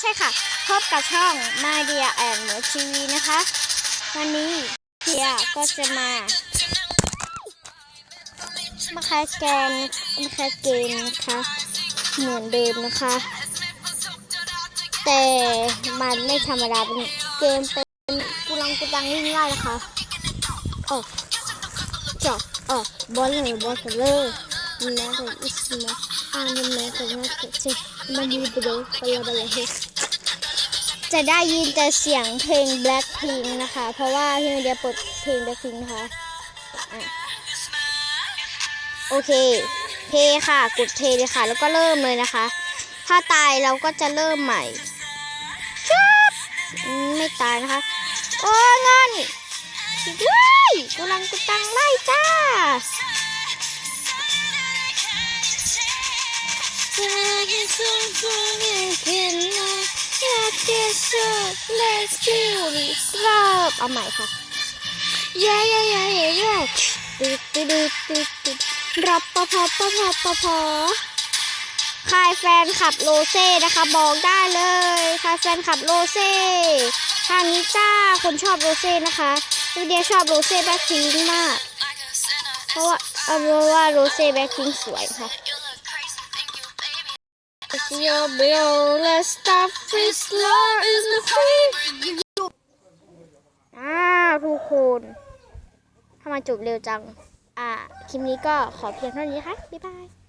ใช่ค่ะ พบกับช่องมาเดียแอนเหมือทีวีนะคะ วันนี้เดียก็จะมา มาแคสแกนมาแคสเกมนะคะ เหมือนเดิมนะคะ แต่มันไม่ธรรมดาเป็นเกมเป็นกุลังกุตังวิ่งไล่นะคะออกจอกออกบอลเลยบอลเลย แม้แต่อิสมาอ่านแม้แต่แม้แต่เจ็บมันดีไปเลยไปเลยปเลยเฮ้ยจะได้ยินแต่เสียงเพลง Blackpink นะคะ เพราะว่าพี่เดียเปิดเพลง Blackpink นะคะอะโอเคเทค่ะ กดเทเลยค่ะ แล้วก็เริ่มเลยนะคะ ถ้าตายเราก็จะเริ่มใหม่ชุบไม่ตายนะคะ โอ้เงินว้ายกุลังกุตังไล่จ้า จะให้สุขสุขยังเอากจะสุด let's do this love เอาใหม่ค่ะเย้เย้เย้เย้เย้ตึ๊ดตึ๊ดตึ๊ดตึ๊ดตึ๊ดรับปะพอปะพอปะพอใครแฟนขับโรเซ่นะคะ บอกได้เลยใครแฟนขับโรเซ่ทางนี้จ้าคนชอบโรเซ่นะคะวิเดียชอบโรเซ่แบ็คพิงมาก เพราะว่าเพราะว่าโรเซ่แบ็คพิงสวยค่ะ your bill, let's stop this love is my free อ้าวทุกคนทำไมจบเร็วจัง อ่า คลิปนี้ก็ขอเพียงเท่านี้นะคะบ๊ายบาย